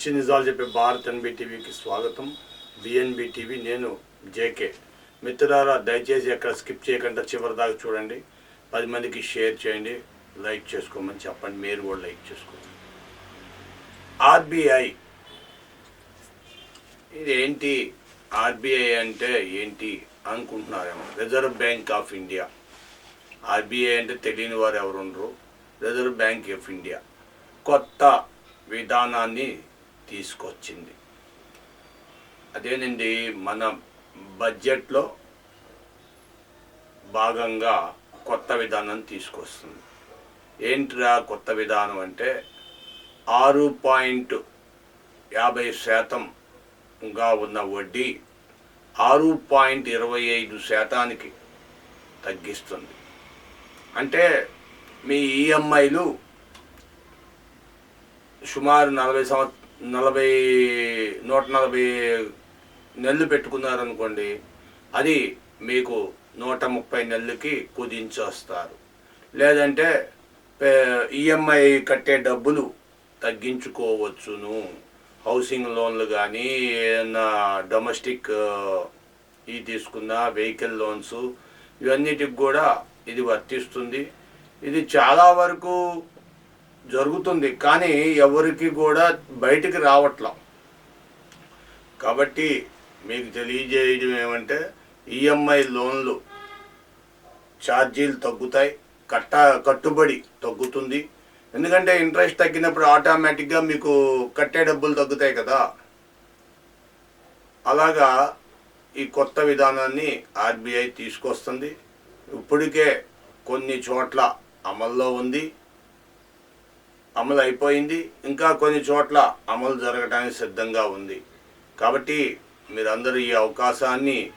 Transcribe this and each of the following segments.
పచ్చి నిజాలు చెప్పే భారత్ ఎన్బీ టీవీకి స్వాగతం. బిఎన్బి టీవీ నేను జేకే మిత్రులారా దయచేసి ఎక్కడ స్కిప్ చేయకుండా చివరి దాకా చూడండి. పది మందికి షేర్ చేయండి. లైక్ చేసుకోమని చెప్పండి. మీరు కూడా లైక్ చేసుకోండి. ఆర్బీఐ. ఇది ఏంటి ఆర్బీఐ అంటే ఏంటి అనుకుంటున్నారేమో. Reserve bank of India. RBI అంటే తెలియని వారు ఎవరు ఉండరు రిజర్వ్ బ్యాంక్ ఆఫ్ ఇండియా. కొత్త విధానాన్ని తీసుకొచ్చింది. అదేనండి మన బడ్జెట్లో భాగంగా కొత్త విధానం తీసుకొస్తుంది. ఏంట్రా కొత్త విధానం అంటే ఆరు పాయింట్ యాభై శాతంగా ఉన్న వడ్డీ ఆరు పాయింట్ ఇరవై ఐదు శాతానికి తగ్గిస్తుంది. అంటే మీ ఈఎంఐలు సుమారు నలభై సంవత్ నలభై నూట నలభై నెలలు పెట్టుకున్నారనుకోండి అది మీకు నూట ముప్పై నెలలకి కుదించేస్తారు. లేదంటే ఈఎంఐ కట్టే డబ్బులు తగ్గించుకోవచ్చును. హౌసింగ్ లోన్లు కానీ ఏదన్నా డొమెస్టిక్ ఇవి తీసుకున్న వెహికల్ లోన్స్ ఇవన్నిటికి కూడా ఇది వర్తిస్తుంది. ఇది చాలా వరకు జరుగుతుంది కానీ ఎవరికి కూడా బయటికి రావట్లా. కాబట్టి మీకు తెలియజేయడం ఏమంటే ఈఎంఐ లోన్లు ఛార్జీలు తగ్గుతాయి కట్ట కట్టుబడి తగ్గుతుంది. ఎందుకంటే ఇంట్రెస్ట్ తగ్గినప్పుడు ఆటోమేటిక్గా మీకు కట్టే డబ్బులు తగ్గుతాయి కదా. అలాగా ఈ కొత్త విధానాన్ని ఆర్బీఐ తీసుకొస్తుంది. ఇప్పటికే కొన్ని చోట్ల అమల్లో ఉంది. అమలు అయిపోయింది ఇంకా కొన్ని చోట్ల అమలు జరగడానికి సిద్ధంగా ఉంది. కాబట్టి మీరందరూ ఈ అవకాశాన్ని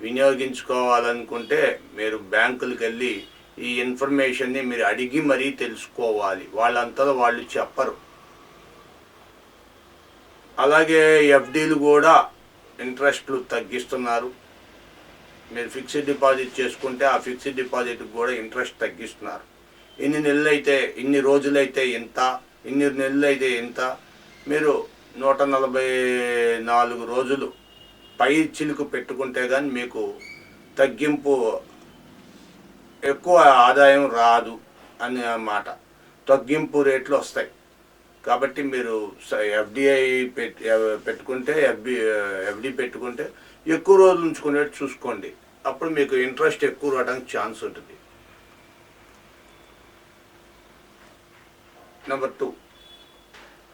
వినియోగించుకోవాలనుకుంటే మీరు బ్యాంకులకు వెళ్ళి ఈ ఇన్ఫర్మేషన్ని మీరు అడిగి మరీ తెలుసుకోవాలి. వాళ్ళంతా వాళ్ళు చెప్పరు. అలాగే ఎఫ్డీలు కూడా ఇంట్రెస్ట్లు తగ్గిస్తున్నారు. మీరు ఫిక్స్డ్ డిపాజిట్ చేసుకుంటే ఆ ఫిక్స్డ్ డిపాజిట్ కూడా ఇంట్రెస్ట్ తగ్గిస్తున్నారు. ఇన్ని నెలలు అయితే ఇన్ని రోజులైతే ఎంత ఇన్ని నెలలు అయితే ఎంత మీరు నూట నలభై నాలుగు రోజులు పై చిలుకు పెట్టుకుంటే కానీ మీకు తగ్గింపు ఎక్కువ ఆదాయం రాదు అనే మాట. తగ్గింపు రేట్లు వస్తాయి. కాబట్టి మీరు ఎఫ్డిఐ పెట్టుకుంటే ఎఫ్బి ఎఫ్డి పెట్టుకుంటే ఎక్కువ రోజులు ఉంచుకునేట్టు చూసుకోండి. అప్పుడు మీకు ఇంట్రెస్ట్ ఎక్కువ రావడానికి ఛాన్స్ ఉంటుంది. నెంబర్ టూ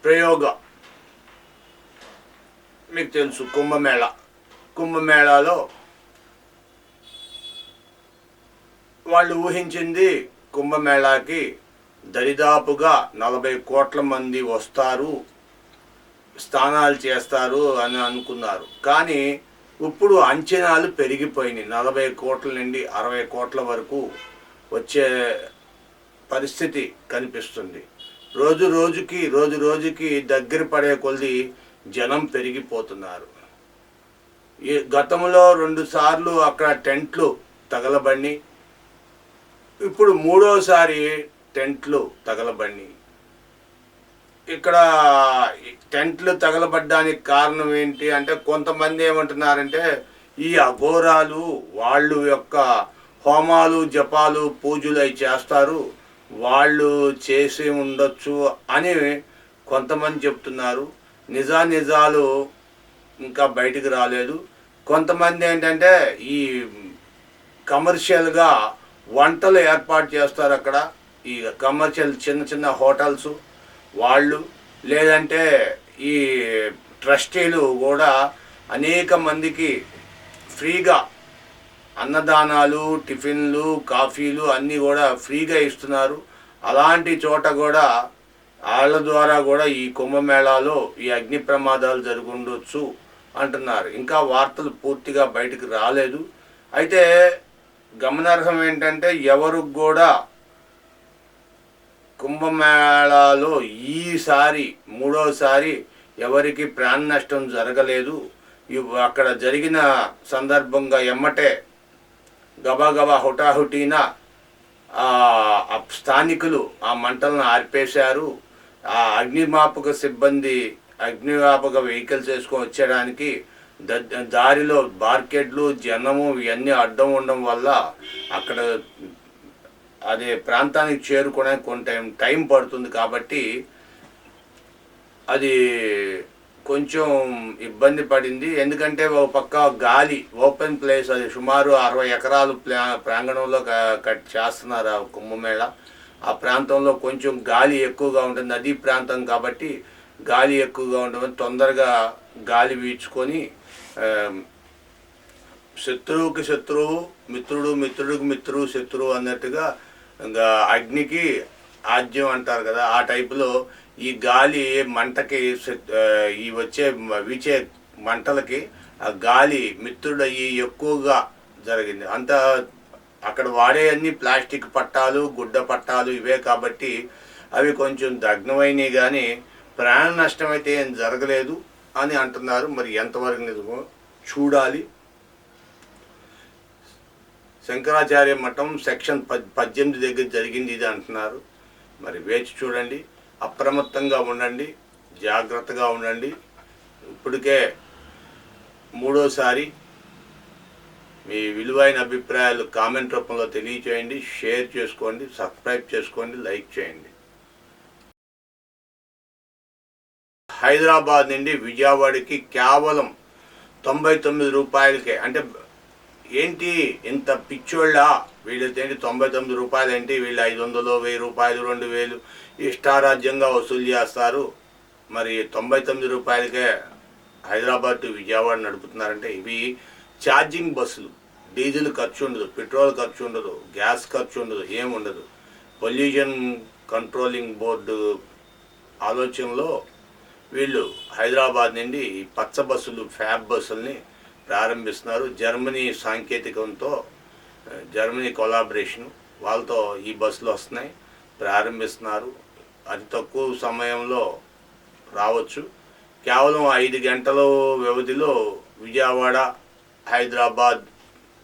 ప్రయోగ. మీకు తెలుసు కుంభమేళ. కుంభమేళాలో వాళ్ళు ఊహించింది కుంభమేళాకి దరిదాపుగా నలభై కోట్ల మంది వస్తారు స్నానాలు చేస్తారు అని అనుకున్నారు. కానీ ఇప్పుడు అంచనాలు పెరిగిపోయినాయి. నలభై కోట్ల నుండి అరవై కోట్ల వరకు వచ్చే పరిస్థితి కనిపిస్తుంది. రోజు రోజుకి రోజు రోజుకి దగ్గర పడే కొద్ది జనం పెరిగిపోతున్నారు. ఈ గతంలో రెండు సార్లు అక్కడ టెంట్లు తగలబడి ఇప్పుడు మూడోసారి టెంట్లు తగలబడి ఇక్కడ టెంట్లు తగలబడ్డానికి కారణం ఏంటి అంటే కొంతమంది ఏమంటున్నారంటే ఈ అఘోరాలు వాళ్ళు యొక్క హోమాలు జపాలు పూజలు అవి చేస్తారు. వాళ్ళు చేసి ఉండొచ్చు అని కొంతమంది చెప్తున్నారు. నిజానిజాలు ఇంకా బయటికి రాలేదు. కొంతమంది ఏంటంటే ఈ కమర్షియల్గా వంటలు ఏర్పాటు చేస్తారు అక్కడ. ఈ కమర్షియల్ చిన్న చిన్న హోటల్స్ వాళ్ళు. లేదంటే ఈ ట్రస్టీలు కూడా అనేక మందికి ఫ్రీగా అన్నదానాలు టిఫిన్లు కాఫీలు అన్నీ కూడా ఫ్రీగా ఇస్తున్నారు. అలాంటి చోట కూడా వాళ్ళ ద్వారా కూడా ఈ కుంభమేళాలో ఈ అగ్ని ప్రమాదాలు జరుగుండొచ్చు అంటున్నారు. ఇంకా వార్తలు పూర్తిగా బయటకు రాలేదు. అయితే గమనార్హం ఏంటంటే ఎవరు కూడా కుంభమేళాలో ఈసారి మూడోసారి ఎవరికి ప్రాణ నష్టం జరగలేదు. అక్కడ జరిగిన సందర్భంగా ఎమ్మటే గబాగబా హుటాహుటీన స్థానికులు ఆ మంటలను ఆర్పేశారు. ఆ అగ్నిమాపక సిబ్బంది అగ్నిమాపక వెహికల్స్ వేసుకొని వచ్చేయడానికి ద- దారిలో మార్కెట్లు జనము ఇవన్నీ అడ్డం ఉండడం వల్ల అక్కడ అదే ప్రాంతానికి చేరుకోవడానికి కొంత టైం టైం పడుతుంది కాబట్టి అది కొంచెం ఇబ్బంది పడింది. ఎందుకంటే ఒక పక్క గాలి ఓపెన్ ప్లేస్ అది సుమారు అరవై ఎకరాలు ప్లా ప్రాంగణంలో కట్ చేస్తున్నారు ఆ కుంభమేళ ఆ ప్రాంతంలో కొంచెం గాలి ఎక్కువగా ఉంటుంది. నదీ ప్రాంతం కాబట్టి గాలి ఎక్కువగా ఉండడం తొందరగా గాలి వీచుకొని శత్రువుకి శత్రువు మిత్రుడు మిత్రుడికి మిత్రుడు శత్రువు అన్నట్టుగా ఇంకా అగ్నికి ఆజ్యం అంటారు కదా ఆ టైపులో ఈ గాలి మంటకి ఈ వచ్చే వీచే మంటలకి ఆ గాలి మిత్రుడు అయ్యి ఎక్కువగా జరిగింది. అంత అక్కడ వాడే అన్ని ప్లాస్టిక్ పట్టాలు గుడ్డ పట్టాలు ఇవే కాబట్టి అవి కొంచెం దగ్నమైనవి కానీ ప్రాణ నష్టం అయితే ఏం జరగలేదు అని అంటున్నారు. మరి ఎంతవరకు నిజమో చూడాలి. శంకరాచార్య మఠం సెక్షన్ పద్ పద్దెనిమిది దగ్గర జరిగింది ఇది అంటున్నారు. మరి వేచి చూడండి అప్రమత్తంగా ఉండండి జాగ్రత్తగా ఉండండి. ఇప్పటికే మూడోసారి మీ విలువైన అభిప్రాయాలు కామెంట్ రూపంలో తెలియచేయండి షేర్ చేసుకోండి సబ్స్క్రైబ్ చేసుకోండి లైక్ చేయండి. హైదరాబాద్ నుండి విజయవాడకి కేవలం తొంభై తొమ్మిది రూపాయలకే అంటే ఏంటి ఇంత పిచ్చోళ్ళ? వీళ్ళతో ఏంటి తొంభై తొమ్మిది రూపాయలు ఏంటి వీళ్ళు ఐదు వందలు వెయ్యి రూపాయలు రెండు వేలు ఇష్టారాజ్యంగా వసూలు చేస్తారు. మరి తొంభై తొమ్మిది రూపాయలకే హైదరాబాద్ టు విజయవాడ నడుపుతున్నారంటే ఇవి ఛార్జింగ్ బస్సులు. డీజిల్ ఖర్చు ఉండదు పెట్రోల్ ఖర్చు ఉండదు గ్యాస్ ఖర్చు ఉండదు ఏముండదు పొల్యూషన్ కంట్రోలింగ్ బోర్డు ఆలోచనలో వీళ్ళు హైదరాబాద్ నుండి ఈ పచ్చ బస్సులు ఫ్యాబ్ బస్సుల్ని ప్రారంభిస్తున్నారు. జర్మనీ సాంకేతికంతో జర్మనీ కొలాబరేషన్ వాళ్ళతో ఈ బస్సులు వస్తున్నాయి. ప్రారంభిస్తున్నారు. అతి తక్కువ సమయంలో రావచ్చు. కేవలం ఐదు గంటల వ్యవధిలో విజయవాడ హైదరాబాద్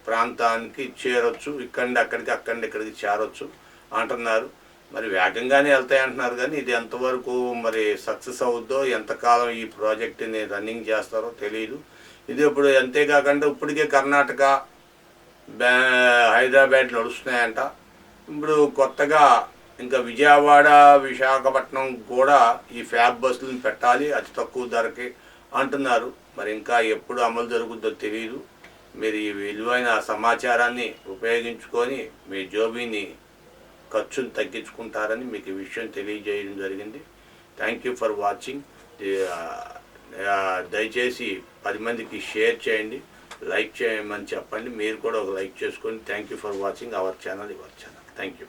ప్రాంతానికి చేరొచ్చు. ఇక్కడి అక్కడికి అక్కడి ఇక్కడికి చేరొచ్చు అంటున్నారు. మరి వేగంగానే వెళ్తాయి అంటున్నారు కానీ ఇది ఎంతవరకు మరి సక్సెస్ అవుద్దో ఎంతకాలం ఈ ప్రాజెక్టుని రన్నింగ్ చేస్తారో తెలియదు ఇది ఇప్పుడు అంతేకాకుండా ఇప్పటికే కర్ణాటక బ్యా హైదరాబాద్ నడుస్తున్నాయంట. ఇప్పుడు కొత్తగా ఇంకా విజయవాడ విశాఖపట్నం కూడా ఈ ఫ్యాబ్ బస్సులను పెట్టాలి అతి తక్కువ ధరకి అంటున్నారు. మరి ఇంకా ఎప్పుడు అమలు జరుగుద్దో తెలియదు మీరు ఈ విలువైన సమాచారాన్ని ఉపయోగించుకొని మీ జోబీని ఖర్చును తగ్గించుకుంటారని మీకు ఈ విషయం తెలియజేయడం జరిగింది. థ్యాంక్ యూ ఫర్ వాచింగ్ దయచేసి పది మందికి షేర్ చేయండి లైక్ చేయమని చెప్పండి. మీరు కూడా ఒక లైక్ చేసుకోండి thank you for watching our channel your channel. Thank you.